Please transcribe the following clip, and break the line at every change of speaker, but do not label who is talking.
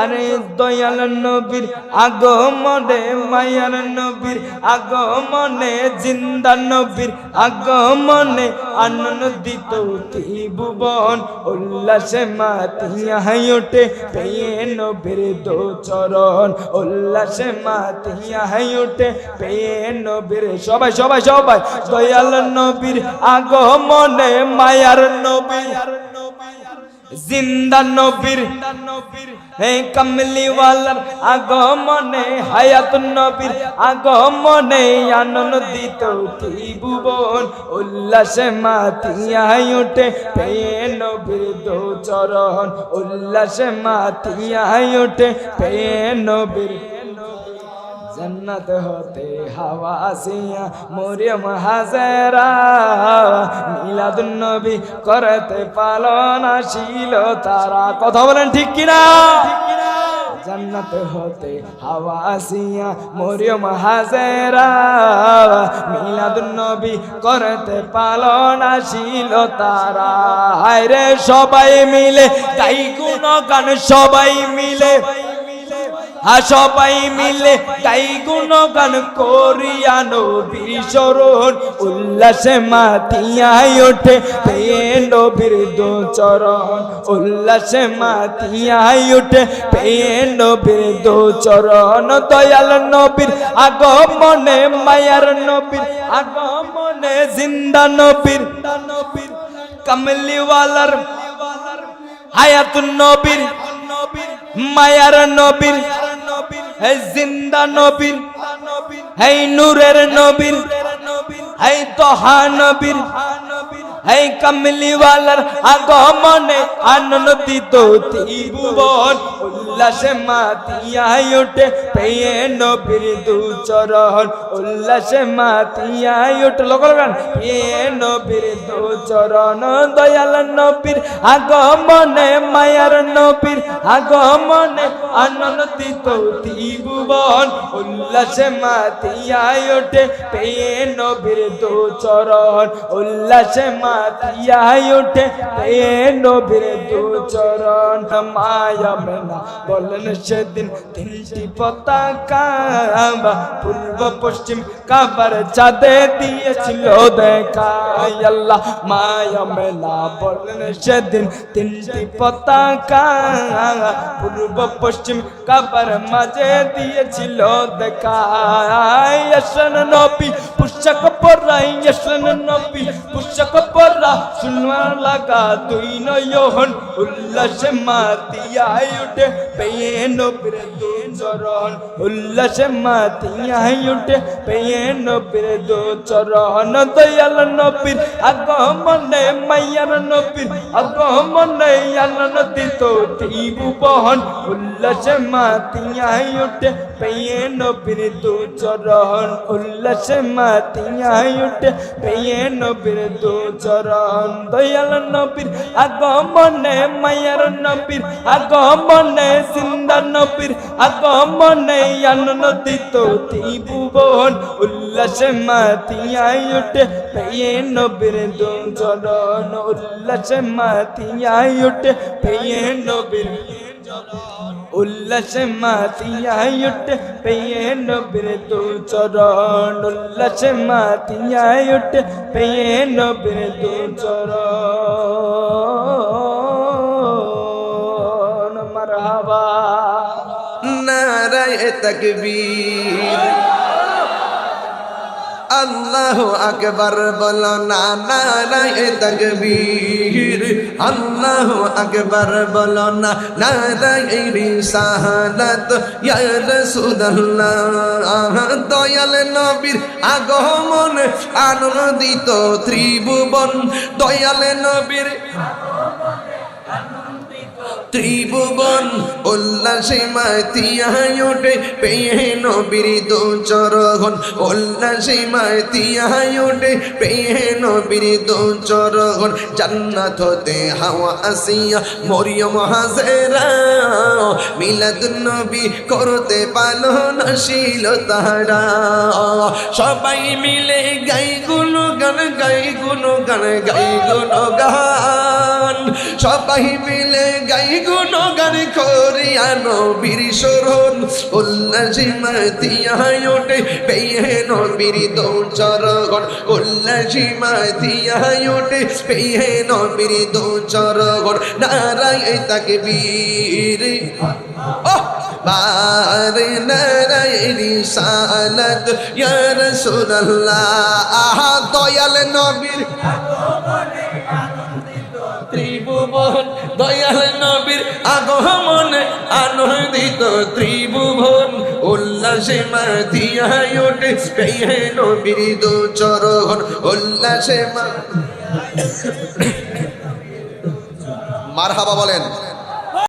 আরে দয়াল নবীর আগমনে, মায়ার নবীর আগমনে, জিন্দা নবীর আগমনে আনন্দিত ত্রিভুবন উল্লাসে মাতিয়া ওঠে পেয়ে নবীর দো চরণ। উল্লাসে মাতিয়া ওঠে পেয়ে নবীর, সবাই সবাই সবাই। দয়াল নবীর আগমনে, মায়ার নবীর, জিন্দা নবীর হে কামলিওয়ালার আগমনে হায়াত নবীর আগমনে আনন্দিত ত্রিভুবন উল্লাসে মাতিয়া ওঠে পেয়ে নবীর দো চরণ, উল্লাসে মাতিয়া ওঠে পেয়ে নবীর জন্নত হতে হাওয়া আসিয়া মরিয়ম হাজেরা মিলাদুন নবী করতে পালন আসিল তারা। কথা বলেন ঠিক কিনা? জান্নাত হতে হাওয়া আসিয়া মরিয়ম হাজেরা মিলাদুন নবী করতে পালন আসিল তারা। হায় রে সবাই মিলে গাই গুণ গান সবাই মিলে। সবাই মিলে গাই গুণগান করিয়া নবীর শরণ উল্লাসে মাতিয়াই ওঠে পেয়ে নবীর দু চরণ, উল্লাসে মাতিয়াই ওঠে পেয়ে নবীর দু চরণ। দয়াল নবীর আগমনে, মায়ার নবীর আগমনে, জিন্দা নবীর নবীর কমলিওয়ালার হায়াতুন নবীর, মায়ার নবীর হে জিন্দা নবীর হে নূরের নবীর হে তোহা নবীর হে কমলিওয়ালার আগমনে আনন্দিত ত্রিভুবন উল্লাসে মাতিয়াই ওঠে। পেয়ে নবীর দু চরণ উল্লাসে মাতিয়াই ওঠে লোক গান পেয়ে নবীর দু চরণ, দয়াল নবীর আগমনে, মায়ার নবীর আগমনে আনন্দিত ত্রিভুবন উল্লাসে মাতিয়াই ওঠে। পেয়ে নবীর দু চরণ উল্লাসে মাতিয়াই ওঠে। পেয়ে নবীর দু চরণ, মায়া মেনা বলেন সেদিন তিনটি পতাকা পূর্ব পশ্চিম কাবার চাঁদে দিয়েছিল দেখা। আল্লাহ, মায়া মেলা বলেন সেদিন তিনটি পতাকা। পূর্ব পশ্চিম কাবার মাঝে দিয়েছিল দেখা। আসন নবী পুস্তক পড়াই আসন নবী পুস্তক পড়া শুনবার লাগা তুই নয়ন, উল্লাসে মাতিয়াই উঠে পেয়ে নবীর চরণ, উল্লাসে মাতিয়াই উঠে পেয়ে নবীর দু চরণ। দয়াল নবীর আগমনে, মায়ার নবীর আগমনে আনন্দিত ত্রিভুবন উল্লাসে মাতিয়াই উঠে পেয়ে নবীর দু চরণ। উল্লাসে মাতিয়াই উঠে পেয়ে নবীর দু চরণ। দয়াল নবীর আগমনে, মায়ার নবীর আগমনে জিন্দা নবীর আগমনে আনন্দিত ত্রিভুবন উল্লাসে মাতিয়াই উঠে পেয়ে নবীর দু চরণ উল্লাসে মাতিয়াই উঠে পেয়ে নবীর উল্লাসে মাতিয়াই উঠে পেয়ে নবীর দু চরণ উল্লাসে মাতিয়াই উঠে পেয়ে নবীর দু চরণ
তকবীর। আল্লাহ আকবর বলো, না নারায় তকবীর। আল্লাহ আকবর বলো, না নারায় রিসালাত। ইয়া রাসূলুল্লাহ, দয়াল নবীর আগমন, আনন্দিত ত্রিভুবন। দয়াল নবীর ত্রিভুবন উল্লাসে মাতিয়ায় ওঠে, পেয়ে নবীর দু চরণ। উল্লাসে মাতিয়ায় ওঠে, পেয়ে নবীর দু চরণ। জান্নাত হতে হাওয়া আসিয়া মরিয়ম হাজেরা, মিলাদ নবী করতে পালো নাশিল তারা সবাই মিলে গাই গুলো গান গাই গুলো গান গাই গুলো গান সবাই মিলে গাই গুলো গান করিয়া নবীর শরণ, উল্লাসে মাতিয়া ওঠে পেয়ে নবীর দৌচরগণ, উল্লাসে মাতিয়া ওঠে পেয়ে নবীর দৌচরগণ নারায় তাকে বীর বারে নারায় রিসালাত ইয়া রাসূলুল্লাহ দয়াল নবীর। আগমনে আনন্দিত ত্রিভুবন উল্লাসে মাতিয়া ওঠে পেয়ে নবীর দু চরণ উল্লাসে মা মারহাবা বলেন।